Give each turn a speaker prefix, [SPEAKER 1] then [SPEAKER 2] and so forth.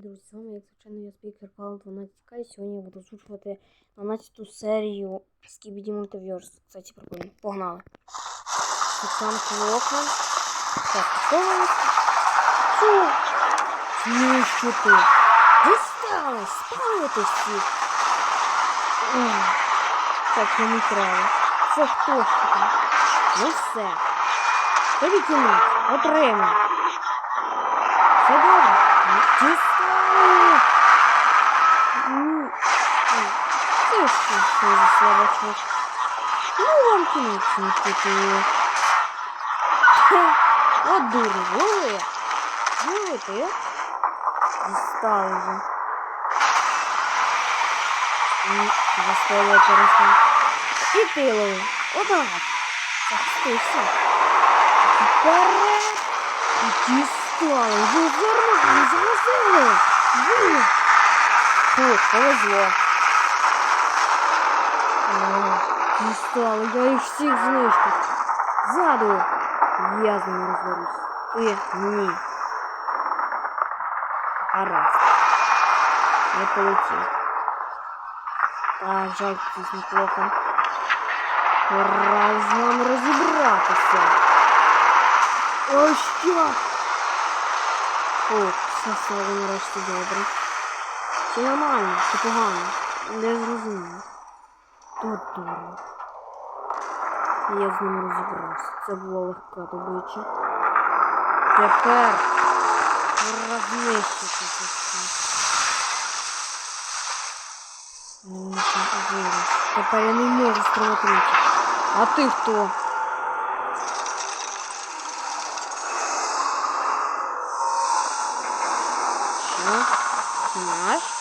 [SPEAKER 1] друзі, з вами, як звичайно, я спікер канал 12К, і сьогодні я буду озвучувати 12 серію Skibidi Multiverse. Кстати, прикольно. Погнали. Там клока. Так, готовились. Фу! Знищити. Дістали, спалити всіх. Ой, Так, я не треба. Це хто ж таке? Ну все. Тобі кінець. Отримай. Добре. Дістали. Ну, ну, це що, що за слабачок? Ну, вам кінець не купили. Хе, От дури, були. Були ти. Дістали вже. Ну, Застояли перестав. І ти лови. Отак. Так, стой, все. Вперед. І дістали. Ви зарвали, заразили. Блін. Фу, повезло. О, дістали. Я їх всіх знищив. Ззаду. Я з ними розберусь. Ти ні. Гаразд. Я полетів. Так, жаль, дійсно плохо. Пора з вами розібратися. Ось що? О, все стало нарешті добре. Чи нормально, чи погано? Не зрозуміло. Тут дурно. Я з ним розібрався. Це була легка добича. Тепер пора знищити це все. Ну, це. Тепер я не можу стримати руки. А ти хто? Bunlar.